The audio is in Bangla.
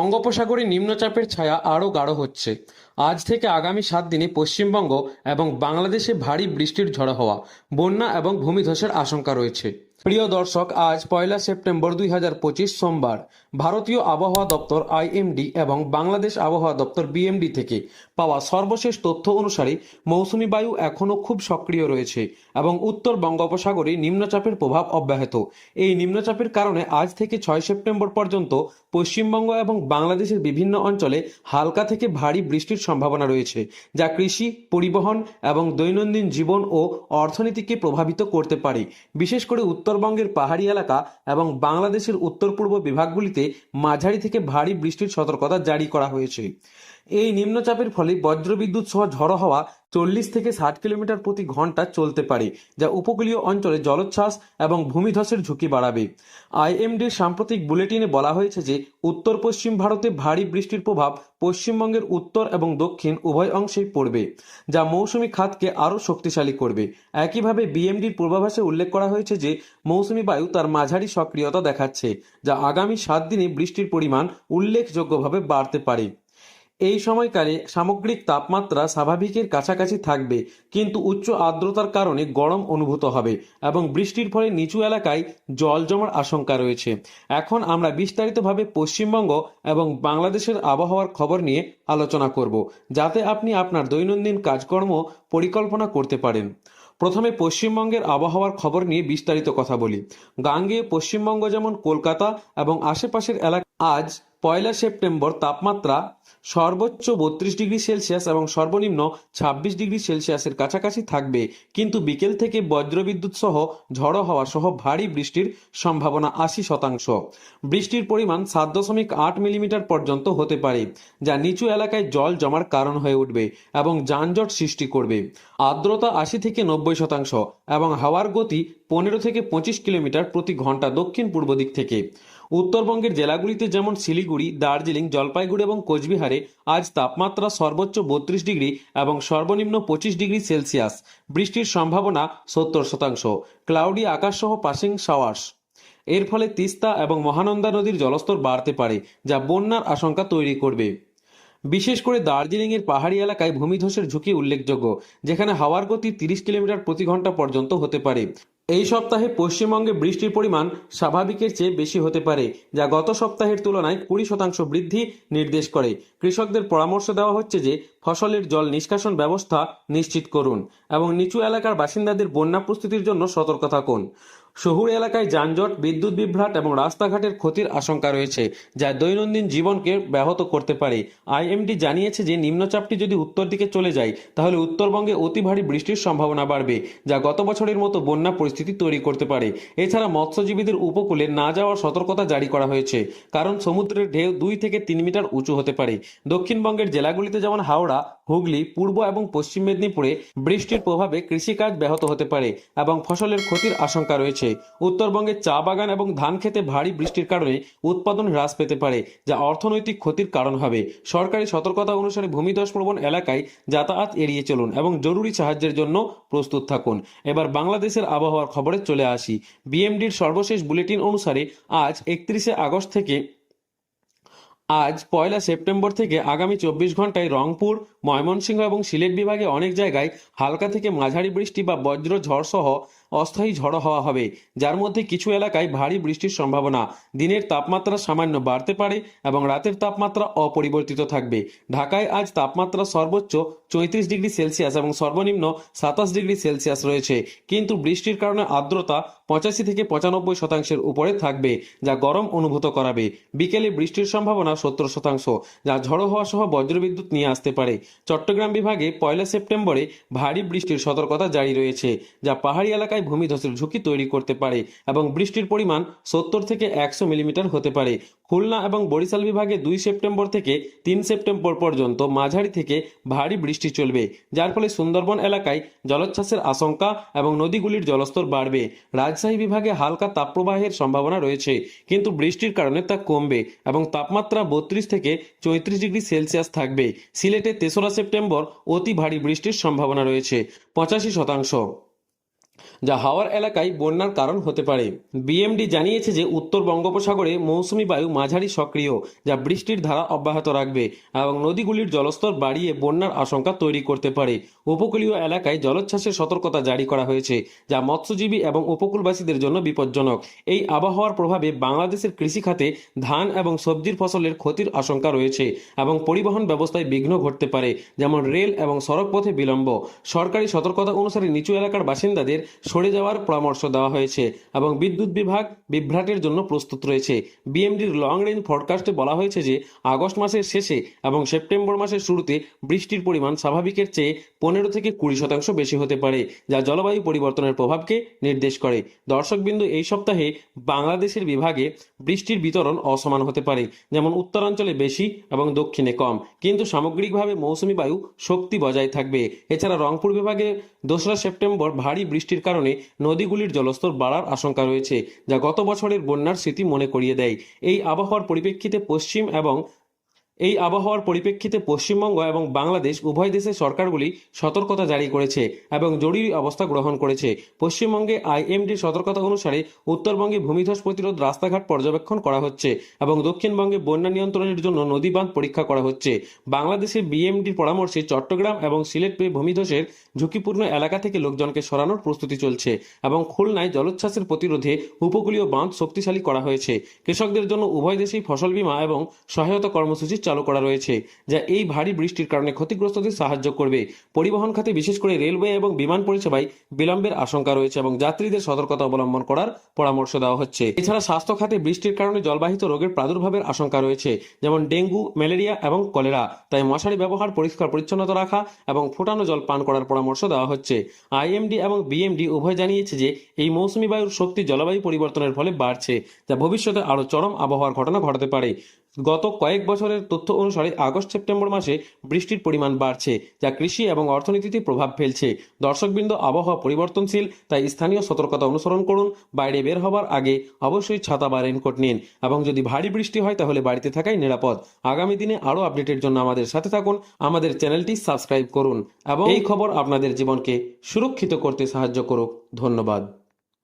বঙ্গোপসাগরে নিম্নচাপের ছায়া আরও গাঢ় হচ্ছে। আজ থেকে আগামী সাত দিনে পশ্চিমবঙ্গ এবং বাংলাদেশে ভারী বৃষ্টির ঝড়ো হওয়া, বন্যা এবং ভূমিধসের আশঙ্কা রয়েছে। প্রিয় দর্শক, আজ পয়লা সেপ্টেম্বর দুই হাজার পঁচিশ সোমবার ভারতীয় আবহাওয়া দপ্তর আইএমডি এবং বাংলাদেশ আবহাওয়া দপ্তর বিএমডি থেকে পাওয়া সর্বশেষ তথ্য অনুসারে মৌসুমি বায়ু এখনও খুব সক্রিয় রয়েছে এবং উত্তর বঙ্গোপসাগরে নিম্নচাপের প্রভাব অব্যাহত। এই নিম্নচাপের কারণে আজ থেকে ছয় সেপ্টেম্বর পর্যন্ত পশ্চিমবঙ্গ এবং বাংলাদেশের বিভিন্ন অঞ্চলে হালকা থেকে ভারী বৃষ্টির সম্ভাবনা রয়েছে, যা কৃষি, পরিবহন এবং দৈনন্দিন জীবন ও অর্থনীতিকে প্রভাবিত করতে পারে। বিশেষ করে উত্তরবঙ্গের পাহাড়ি এলাকা এবং বাংলাদেশের উত্তর পূর্ব বিভাগগুলিতে মাঝারি থেকে ভারী বৃষ্টির সতর্কতা জারি করা হয়েছে। এই নিম্নচাপের ফলে বজ্রবিদ্যুৎ সহ ঝড়ো হওয়া চল্লিশ থেকে ষাট কিলোমিটার প্রতি ঘণ্টা চলতে পারে, যা উপকূলীয় অঞ্চলে জলোচ্ছ্বাস এবং ভূমিধসের ঝুঁকি বাড়াবে। আইএমডির সাম্প্রতিক বুলেটিনে বলা হয়েছে যে, উত্তর পশ্চিম ভারতে ভারী বৃষ্টির প্রভাব পশ্চিমবঙ্গের উত্তর এবং দক্ষিণ উভয় অংশেই পড়বে, যা মৌসুমি খাতকে আরও শক্তিশালী করবে। একইভাবে বিএমডির পূর্বাভাসে উল্লেখ করা হয়েছে যে, মৌসুমি বায়ু তার মাঝারি সক্রিয়তা দেখাচ্ছে, যা আগামী সাত দিনে বৃষ্টির পরিমাণ উল্লেখযোগ্যভাবে বাড়তে পারে। এই সময়কালে সামগ্রিক তাপমাত্রা স্বাভাবিকের কাছাকাছি থাকবে, কিন্তু উচ্চ আর্দ্রতার কারণে গরম অনুভূত হবে এবং বৃষ্টির ফলে নিচু এলাকায় জল জমার আশঙ্কা রয়েছে। এখন আমরা বিস্তারিতভাবে পশ্চিমবঙ্গ এবং বাংলাদেশের আবহাওয়ার খবর নিয়ে আলোচনা করব, যাতে আপনি আপনার দৈনন্দিন কাজকর্ম পরিকল্পনা করতে পারেন। প্রথমে পশ্চিমবঙ্গের আবহাওয়ার খবর নিয়ে বিস্তারিত কথা বলি। গাঙ্গেয় পশ্চিমবঙ্গ যেমন কলকাতা এবং আশেপাশের এলাকা, আজ পয়লা সেপ্টেম্বর তাপমাত্রা সর্বোচ্চ বত্রিশ ডিগ্রি সেলসিয়াস এবং সর্বনিম্ন ছাব্বিশ ডিগ্রি সেলসিয়াসের কাছাকাছি থাকবে। কিন্তু বিকেল থেকে বজ্রবিদ্যুৎ সহ ঝড়ো হওয়া সহ ভারী বৃষ্টির সম্ভাবনা আশি শতাংশ। বৃষ্টির পরিমাণ সাত দশমিক আট মিলিমিটার পর্যন্ত হতে পারে, যা নিচু এলাকায় জল জমার কারণ হয়ে উঠবে এবং যানজট সৃষ্টি করবে। আর্দ্রতা আশি থেকে নব্বই শতাংশ এবং হাওয়ার গতি পনেরো থেকে পঁচিশ কিলোমিটার প্রতি ঘণ্টা দক্ষিণ পূর্ব দিক থেকে। উত্তরবঙ্গের জেলাগুলিতে যেমন শিলিগুড়ি, দার্জিলিং, জলপাইগুড়ি এবং কোচবিহারে আজ তাপমাত্রা সর্বোচ্চ বত্রিশ ডিগ্রি এবং সর্বনিম্ন পঁচিশ ডিগ্রি সেলসিয়াস। বৃষ্টির সম্ভাবনা সত্তর শতাংশ। ক্লাউডি আকাশসহ পাসিং শাওয়ার্স এর ফলে তিস্তা এবং মহানন্দা নদীর জলস্তর বাড়তে পারে, যা বন্যার আশঙ্কা তৈরি করবে। বিশেষ করে দার্জিলিংয়ের পাহাড়ি এলাকায় ভূমিধসের ঝুঁকি উল্লেখযোগ্য, যেখানে হাওয়ার গতি তিরিশ কিলোমিটার প্রতি ঘণ্টা পর্যন্ত হতে পারে। এই সপ্তাহে পশ্চিমবঙ্গে বৃষ্টির পরিমাণ স্বাভাবিকের চেয়ে বেশি হতে পারে, যা গত সপ্তাহের তুলনায় কুড়ি শতাংশ বৃদ্ধি নির্দেশ করে। কৃষকদের পরামর্শ দেওয়া হচ্ছে যে, ফসলের জল নিষ্কাশন ব্যবস্থা নিশ্চিত করুন এবং নিচু এলাকার বাসিন্দাদের বন্যা প্রস্তুতির জন্য সতর্ক থাকুন। শহুর এলাকায় যানজট, বিদ্যুৎ বিভ্রাট এবং রাস্তাঘাটের ক্ষতির আশঙ্কা রয়েছে, যা দৈনন্দিন জীবনকে ব্যাহত করতে পারে। আইএমডি জানিয়েছে যে, নিম্নচাপটি যদি উত্তর দিকে চলে যায়, তাহলে উত্তরবঙ্গে অতি ভারী বৃষ্টির সম্ভাবনা বাড়বে, যা গত বছরের মতো বন্যা পরিস্থিতি তৈরি করতে পারে। এছাড়া মৎস্যজীবীদের উপকূলে না যাওয়ার সতর্কতা জারি করা হয়েছে, কারণ সমুদ্রের ঢেউ দুই থেকে তিন মিটার উঁচু হতে পারে। দক্ষিণবঙ্গের জেলাগুলিতে যেমন হাওড়া হুগলি, পূর্ব এবং পশ্চিম মেদিনীপুরে বৃষ্টির প্রভাবে কৃষিকাজ ব্যাহত হতে পারে এবং ফসলের ক্ষতির আশঙ্কা রয়েছে। উত্তরবঙ্গে চা বাগান এবং ধান খেতে ভারী বৃষ্টির কারণে উৎপাদন হ্রাস পেতে পারে, যা অর্থনৈতিক ক্ষতির কারণ হবে। সরকারি সতর্কতা অনুসারে ভূমিধস প্রবণ এলাকায় যাতায়াত এড়িয়ে চলুন এবং জরুরি সাহায্যের জন্য প্রস্তুত থাকুন। এবার বাংলাদেশের আবহাওয়ার খবরে চলে আসি। বিএমডির সর্বশেষ বুলেটিন অনুসারে আজ একত্রিশে আগস্ট থেকে আজ পয়লা সেপ্টেম্বর থেকে আগামী চব্বিশ ঘন্টায় রংপুর, ময়মনসিংহ এবং সিলেট বিভাগে অনেক জায়গায় হালকা থেকে মাঝারি বৃষ্টি বা বজ্র ঝড় সহ অস্থায়ী ঝড়ো হওয়া হবে, যার মধ্যে কিছু এলাকায় ভারী বৃষ্টির সম্ভাবনা। দিনের তাপমাত্রা সামান্য বাড়তে পারে এবং রাতের তাপমাত্রা অপরিবর্তিত থাকবে। ঢাকায় আজ তাপমাত্রা সর্বোচ্চ চৌত্রিশ ডিগ্রি সেলসিয়াস এবং সর্বনিম্ন সাতাশ ডিগ্রি সেলসিয়াস রয়েছে। কিন্তু বৃষ্টির কারণে আর্দ্রতা পঁচাশি থেকে পঁচানব্বই শতাংশের উপরে থাকবে, যা গরম অনুভূত করাবে। বিকেলে বৃষ্টির সম্ভাবনা সত্তর শতাংশ, যা ঝড়ো হওয়া সহ বজ্রবিদ্যুৎ নিয়ে আসতে পারে। চট্টগ্রাম বিভাগে পয়লা সেপ্টেম্বরে ভারী বৃষ্টির সতর্কতা জারি রয়েছে, যা পাহাড়ি এলাকায় ভূমিধসের ঝুঁকি তৈরি করতে পারে এবং বৃষ্টির পরিমাণ সত্তর থেকে একশো মিলিমিটার হতে পারে। খুলনা এবং বরিশাল বিভাগে দুই সেপ্টেম্বর থেকে তিন সেপ্টেম্বর পর্যন্ত মাঝারি থেকে ভারী বৃষ্টি চলবে, যার ফলে সুন্দরবন এলাকায় জলোচ্ছ্বাসের আশঙ্কা এবং নদীগুলির জলস্তর বাড়বে। রাজশাহী বিভাগে হালকা তাপপ্রবাহের সম্ভাবনা রয়েছে, কিন্তু বৃষ্টির কারণে তা কমবে এবং তাপমাত্রা বত্রিশ থেকে চৌত্রিশ ডিগ্রি সেলসিয়াস থাকবে। সিলেটে তেসরা সেপ্টেম্বর অতি ভারী বৃষ্টির সম্ভাবনা রয়েছে, পঁচাশি শতাংশ। যা হাওয়ার এলাকায় বন্যার কারণ হতে পারে। বিএমডি জানিয়েছে যে, উত্তর বঙ্গোপসাগরে মৌসুমী বায়ু মাঝারি সক্রিয়, যা বৃষ্টির ধারা অব্যাহত রাখবে এবং নদীগুলির জলস্তর বাড়িয়ে বন্যার আশঙ্কা তৈরি করতে পারে। উপকূলীয় এলাকায় জলোচ্ছ্বাসের সতর্কতা জারি করা হয়েছে, যা মৎস্যজীবী এবং উপকূলবাসীদের জন্য বিপজ্জনক। এই আবহাওয়ার প্রভাবে বাংলাদেশের কৃষিখাতে ধান এবং সবজির ফসলের ক্ষতির আশঙ্কা রয়েছে এবং পরিবহন ব্যবস্থায় বিঘ্ন ঘটতে পারে, যেমন রেল এবং সড়ক পথে বিলম্ব। সরকারি সতর্কতা অনুসারে নিচু এলাকার বাসিন্দাদের সরে যাওয়ার পরামর্শ দেওয়া হয়েছে এবং বিদ্যুৎ বিভাগ বিভ্রাটের জন্য প্রস্তুত রয়েছে। বিএমডির লং রেঞ্জ ফরকাস্টে বলা হয়েছে যে, আগস্ট মাসের শেষে এবং সেপ্টেম্বর মাসের শুরুতে বৃষ্টির পরিমাণ স্বাভাবিকের চেয়ে পনেরো থেকে কুড়ি শতাংশ বেশি হতে পারে, যা জলবায়ু পরিবর্তনের প্রভাবকে নির্দেশ করে। দর্শকবিন্দু এই সপ্তাহে বাংলাদেশের বিভাগে বৃষ্টির বিতরণ অসমান হতে পারে, যেমন উত্তরাঞ্চলে বেশি এবং দক্ষিণে কম। কিন্তু সামগ্রিকভাবে মৌসুমি বায়ু শক্তি বজায় থাকবে। এছাড়া রংপুর বিভাগে দোসরা সেপ্টেম্বর ভারী বৃষ্টির কারণে নদীগুলির জলস্তর বাড়ার আশঙ্কা রয়েছে, যা গত বছরের বন্যার স্মৃতি মনে করিয়ে দেয়। এই আবহাওয়ার পরিপ্রেক্ষিতে পশ্চিম এবং এই আবহাওয়ার পরিপ্রেক্ষিতে পশ্চিমবঙ্গ এবং বাংলাদেশ উভয় দেশের সরকারগুলি সতর্কতা জারি করেছে এবং জরুরি অবস্থা গ্রহণ করেছে। পশ্চিমবঙ্গে আইএমডির সতর্কতা অনুসারে উত্তরবঙ্গে ভূমিধ্বস প্রতিরোধ রাস্তাঘাট পর্যবেক্ষণ করা হচ্ছে এবং দক্ষিণবঙ্গে বন্যা নিয়ন্ত্রণের জন্য নদী বাঁধ পরীক্ষা করা হচ্ছে। বাংলাদেশের বিএমডির পরামর্শে চট্টগ্রাম এবং সিলেট পেয়ে ভূমিধসের ঝুঁকিপূর্ণ এলাকা থেকে লোকজনকে সরানোর প্রস্তুতি চলছে এবং খুলনায় জলোচ্ছ্বাসের প্রতিরোধে উপকূলীয় বাঁধ শক্তিশালী করা হয়েছে। কৃষকদের জন্য উভয় দেশেই ফসল বীমা এবং সহায়তা কর্মসূচি চালু করা রয়েছে, যা এই ভারী বৃষ্টির কারণে ক্ষতিগ্রস্তদের সাহায্য করবে। পরিবহন খাতে, বিশেষ করে রেলওয়ে এবং বিমান পরিষেবায় বিলম্বের আশঙ্কা রয়েছে এবং যাত্রীদের সতর্কতা অবলম্বন করার পরামর্শ দেওয়া হচ্ছে। এছাড়া স্বাস্থ্য খাতে, বৃষ্টির কারণে জলবাহিত রোগের প্রাদুর্ভাবের আশঙ্কা রয়েছে, যেমন ডেঙ্গু, ম্যালেরিয়া এবং কলেরা। তাই মশারি ব্যবহার, পরিষ্কার পরিচ্ছন্নতা রাখা এবং ফোটানো জল পান করার পরামর্শ দেওয়া হচ্ছে। আইএমডি এবং বিএমডি উভয় জানিয়েছে যে, এই মৌসুমী বায়ুর শক্তি জলবায়ু পরিবর্তনের ফলে বাড়ছে, যা ভবিষ্যতে আরও চরম আবহাওয়ার ঘটনা ঘটাতে পারে। গত কয়েক বছরের তথ্য অনুসারে আগস্ট সেপ্টেম্বর মাসে বৃষ্টির পরিমাণ বাড়ছে, যা কৃষি এবং অর্থনীতিতে প্রভাব ফেলছে। দর্শকবৃন্দ আবহাওয়া পরিবর্তনশীল, তাই স্থানীয় সতর্কতা অনুসরণ করুন। বাইরে বের হবার আগে অবশ্যই ছাতা বা রেনকোট নিন এবং যদি ভারী বৃষ্টি হয়, তাহলে বাড়িতে থাকাই নিরাপদ। আগামী দিনে আরও আপডেটের জন্য আমাদের সাথে থাকুন। আমাদের চ্যানেলটি সাবস্ক্রাইব করুন এবং এই খবর আপনাদের জীবনকে সুরক্ষিত করতে সাহায্য করুক। ধন্যবাদ।